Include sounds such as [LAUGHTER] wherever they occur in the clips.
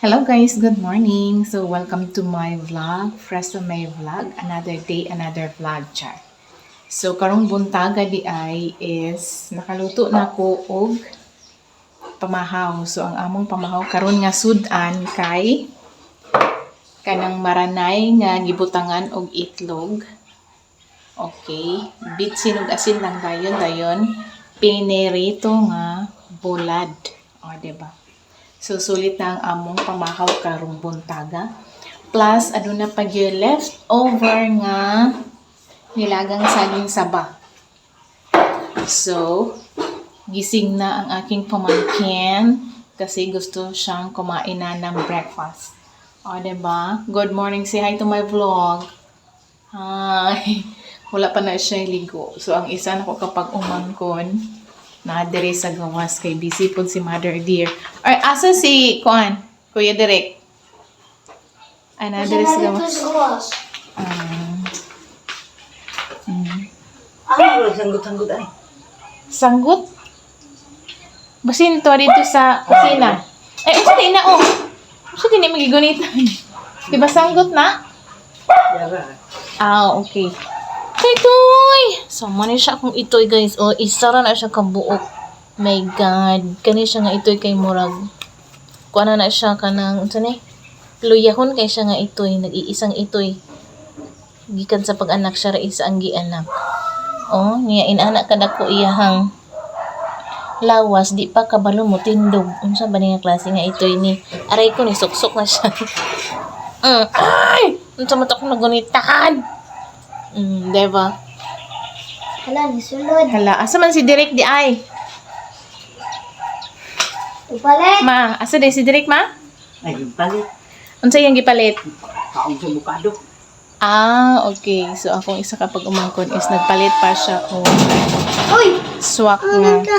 Hello guys, good morning. So welcome to my vlog, Fresh May vlog, another day, another vlog char. So karong buntaga di ay is nakaluto na ko og pamahaw. So ang among pamahaw karon nga sudan kay kanang maranay nga gibutangan og itlog. Okay, bitsin ug asin lang dayon dayon pinerito nga bulad. O, diba? So, sulit na ang among pamahaw karong buntaga. Plus, ano na pag yung left over nga nilagang saging saba. So, gising na ang aking pamangkin kasi gusto siyang kumain na ng breakfast. O, diba? Good morning. Say hi to my vlog. Hi. [LAUGHS] Wala pa na siya ligo. So, ang isa na ko kapag umangkon, na dire sa gawas kay busy po si Mother Dear. Or asa si Kuan? Kuya Direk. Ay, na dire sa gawas. Ah. mm. Ano ba sanggut-sanggut ay? Sanggut? Basin to dito sa kusina. Eh, unsa di na oh. Unsa di na magigunitan? Di ba sanggut na? Yara. Ah, okay. Kay Toy! Sama ni siya kung itoy guys. O, isa ra na siya kabuok. My God. Kani siya nga itoy kay Murag. Kuha na na siya ka ng, unsa ni? Luyahon kay siya nga itoy. Nag-iisang itoy. Gikan sa pag-anak siya ra isa ang gianak. Oh, niya inanak ka dako iyahang lawas di pa kabalo mo tindog unsa ba niya klase nga itoy ni aray ko ni suksok na siya [LAUGHS] mm. ay unsa man to ko nagunitan mm diba Hala, nisulod. hala asa man si Direk di ay Upalit. ma asa di si Direk ma Ay, palit. unsa yang gipalit Kaong sa bukado. ah okay so akong isa kapag umangkon is nagpalit pa siya o Uy! swak Ano nga ka?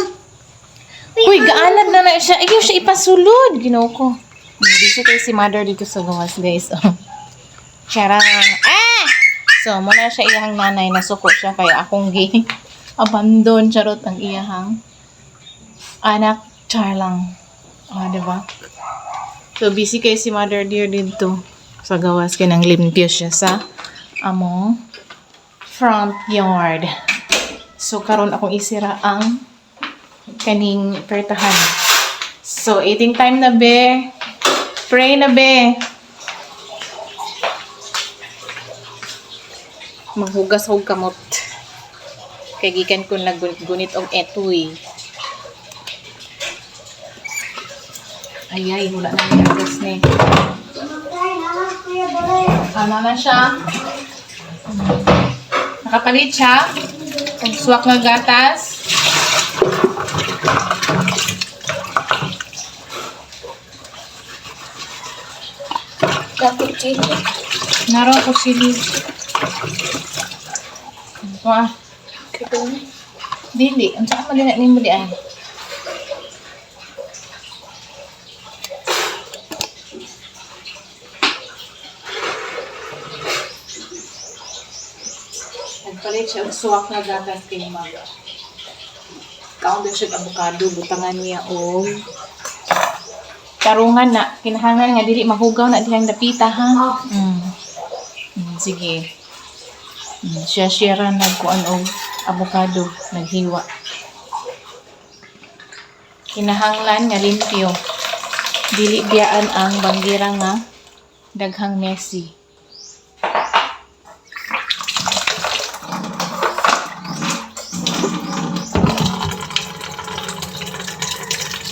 Uy, gaanad na na siya. Ayaw siya ipasulod. Ginoo ko. Hindi siya kay si mother dito sa gawas, guys. Oh. [LAUGHS] Charang. So, muna siya iyahang nanay. Nasuko siya kaya akong gi. [LAUGHS] Abandon. Charot ang iyahang. Anak. Char lang. Ah, di ba? So, busy kay si mother dear dito sa gawas. Kaya nang limpyo siya sa among front yard. So, karon akong isira ang kaning pertahan. So, eating time na be. Pray na be. Maghugas og kamot. Kay gikan ko naggunit og etoy. Ay ay, wala na yung agas ni. Ano na siya? Nakapalit siya. Og swak nga gatas. Dapat. Naro ko sili. Wah, na. dili. Ang saan magana ni mo di ay? Nagpalit siya og suwak nga gatas kay mag. Kaon din siya avocado, butangan niya og tarungan na kinahanglan nga dili mahugaw na dihang dapita ha. Mm. Mm, sige. Siya siya ra nagkuan og avocado naghiwa. Kinahanglan nga limpyo. Dili biyaan ang banggira nga daghang messy.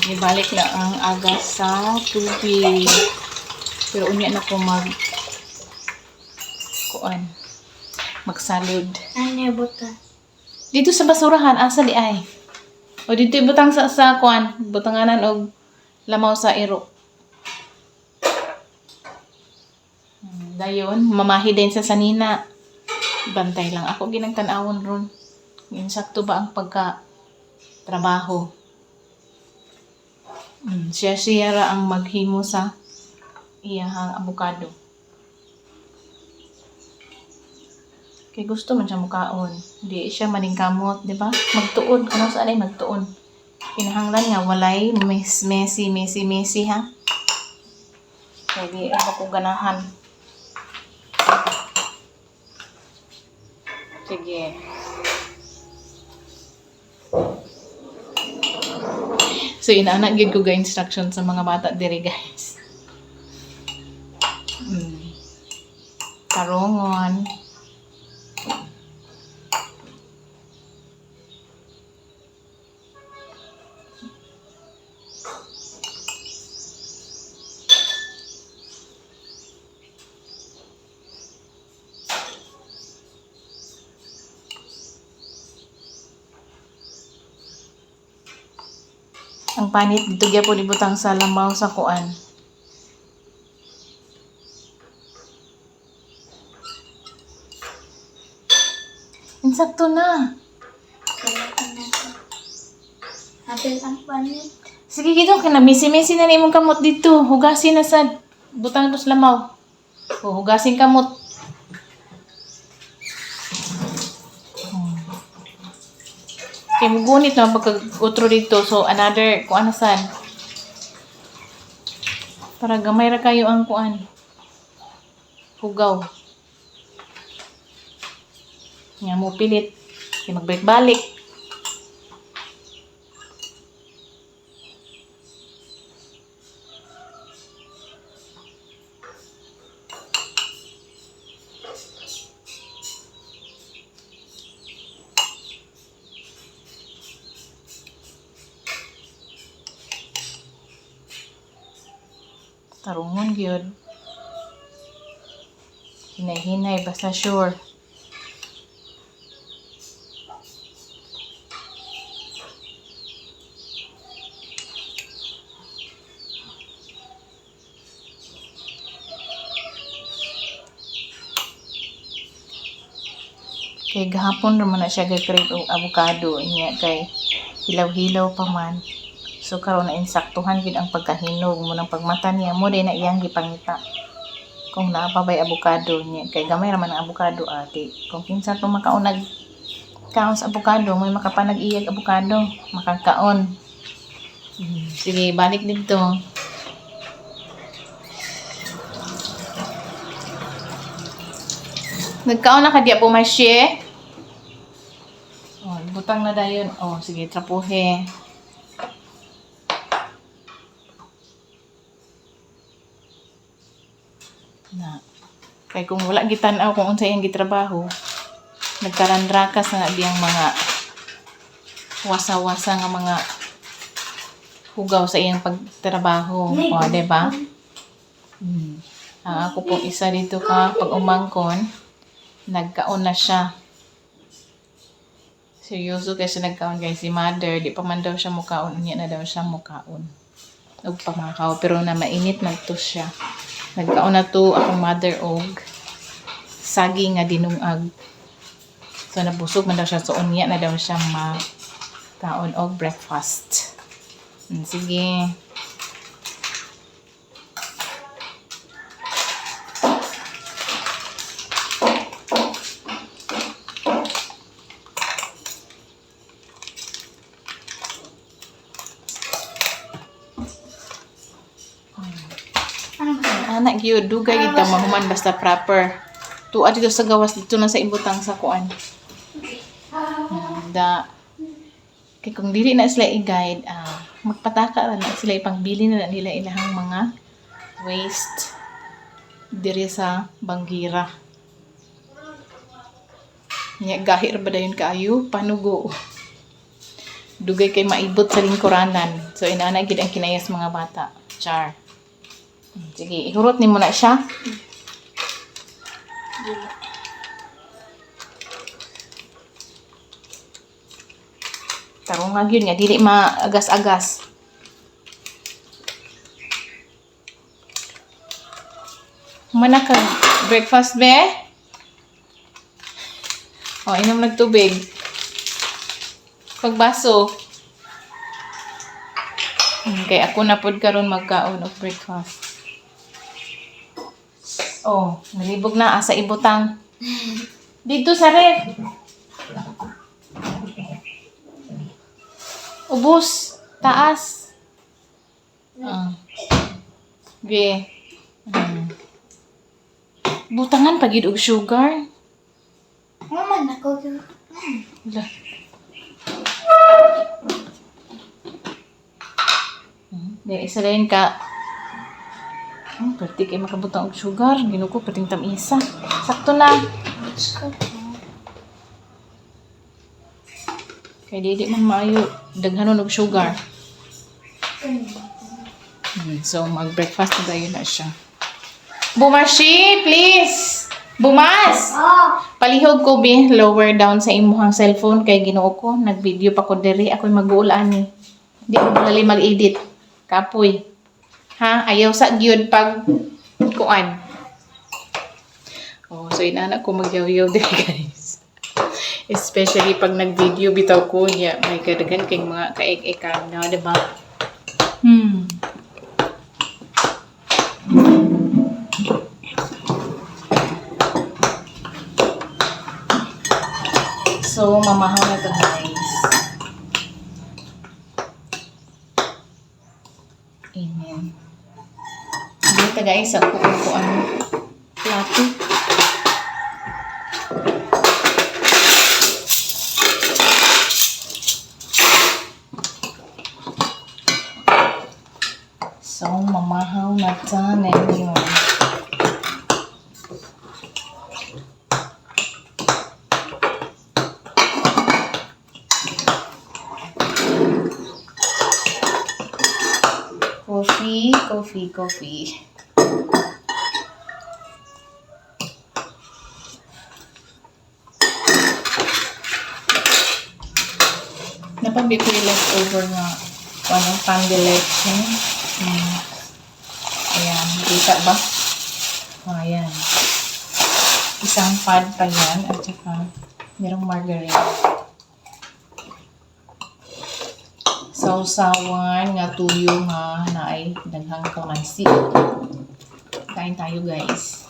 Ibalik na ang aga sa tubig. Pero unya na ko mag kuan magsalud. Ano yung buta? Dito sa basurahan, asa di ay? O dito ibutang sa sa kuan, butanganan og lamaw sa iro. Hmm, Dayon, mamahi din sa sanina. Bantay lang ako ginang tan-awon ron. Insakto ba ang pagka trabaho? Hmm, siya siya ra ang maghimo sa iyahang abukado. Kay gusto man siya mukaon. Di siya maningkamot, di ba? Magtuon. Ano sa alay magtuon. Kinahanglan nga walay mes messy, messy, messy ha. Hindi ako ko ganahan. Sige. So, inaanak gid ko ga instruction sa mga bata diri, guys. Mm. Tarungon. Ang panit dito gyud po ibutang sa lamaw sa kuan. Insakto na. Ka na. Apil ang panit. Sige gito kana misi-misi na nimong kamot dito. Hugasin na sad. Butang dos lamaw. O hugasin kamot. Kaya mugunit na pagka-utro dito. So, another, kuan na sad. Para gamay ra kayo ang kuan. Hugaw. Nga mo pilit. Kaya magbalik-balik. Tarungon gyud. Hinay-hinay basta sure. Kay gahapon naman na siya gag-create og avocado niya kay hilaw-hilaw pa man. So karon na insaktuhan gid ang pagkahinog mo ng pagmata niya mo din na iyang gipangita. Kung naapabay avocado niya kay gamay raman ang avocado ate. Kung kinsa to makaunag kaon sa avocado may makapanag iyag avocado makakaon. Hmm, Sige, balik dito. Nagkaon na ka diya pumasye? Oh, butang na dayon. Oh, sige, trapuhe. na kay kung wala gitan-aw kung unsa iyang gitrabaho nagkarandrakas na diyang mga wasa-wasa nga mga hugaw sa iyang pagtrabaho o di ba? Hmm. ang ako pong isa dito ka pag umangkon nagkaon na siya. Seryoso kasi nagkaon kay si mother di pa man daw siya mukaon unya na daw siya mukaon. Ug pamakaw pero na mainit nagto siya Nagkaon na to akong mother og sagi nga dinungag. So nabusog man daw siya so unya na daw siya ma kaon og breakfast. Mm, sige. Ano ba? Anak gyud dugay gid ta mahuman basta proper. Tuwa dito sa gawas dito na sa ibutang sa kuan. Da kay kung dili na sila i-guide, ah, magpataka na, na sila ipangbili na, na nila ilahang mga waste diri sa Banggira. Nya gahir ba dayon kaayo panugo. Dugay kay maibot sa lingkuranan. So inana gid ang kinayas mga bata. Char. Sige, ihurot ni mo na siya. Tarong nga yun nga, dili maagas-agas. Mana ka, breakfast be? O, inom nagtubig. Pagbaso. Okay, ako na pod karon magkaon og breakfast. Oh, nalibog na asa ibutang. Dito sa ref. Ubus, taas. Ah. Okay. Butangan pagid og sugar. Mama, ako yun. Wala. Hmm, Di isa ka. Hmm, perti kay makabutang og sugar. Ginuko perting tamisa. Sakto na. Kay dili man maayo daghanon og sugar. Hmm, so mag-breakfast na tayo na siya. Bumashi, please. Bumas. Oh, Palihog ko bi lower down sa imuhang cellphone kay Ginoo ko nag-video pa ko diri ako'y mag-uulan ni. Di ko mag-edit. Kapoy. Ha, ayaw sa gyud pag kuan. Oh, so inana ko magyaw-yaw diri [LAUGHS] guys. Especially pag nag-video bitaw ko niya may kadagan kay mga kaek-ekam na, di ba? Hmm. So, mamahaw na to guys. Dito guys, ako ko ano, plato. So, mamahaw na tanan yun. Coffee, coffee, coffee. Napabi ko yung leftover nga ano, candileche. Hmm. Ayan, kita ba? Oh, ayan. Isang pad pa yan at saka merong margarine. sausawan nga tuyo nga na ay daghang kamansi. Kain tayo guys.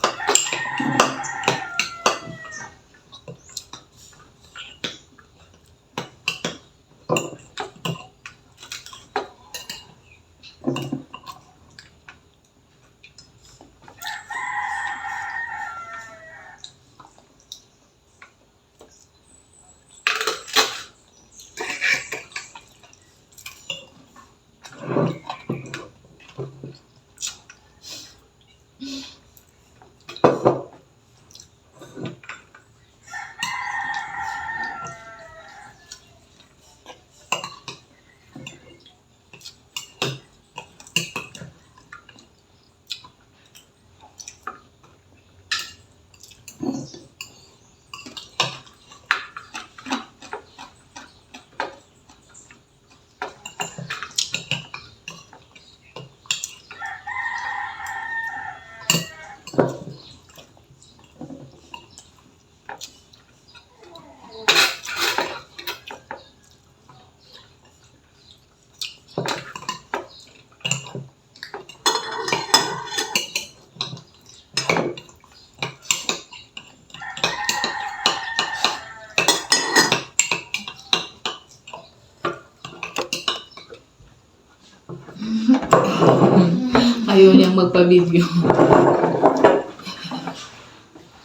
Ayaw niyang magpa-video.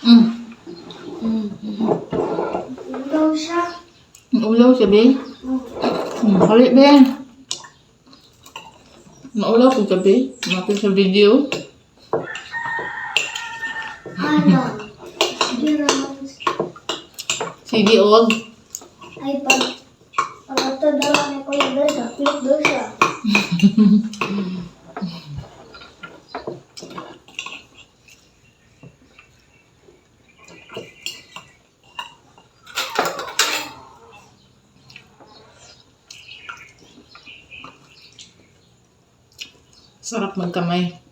mm. ulaw siya. Maulaw siya, be. Hmm, hali, be. Maulaw ko ka, be. Mati sa video. Ano? Sige, og. Ay, pag pag ito daw ni Kuya Bel, kapit daw siya. Sarap magkamay.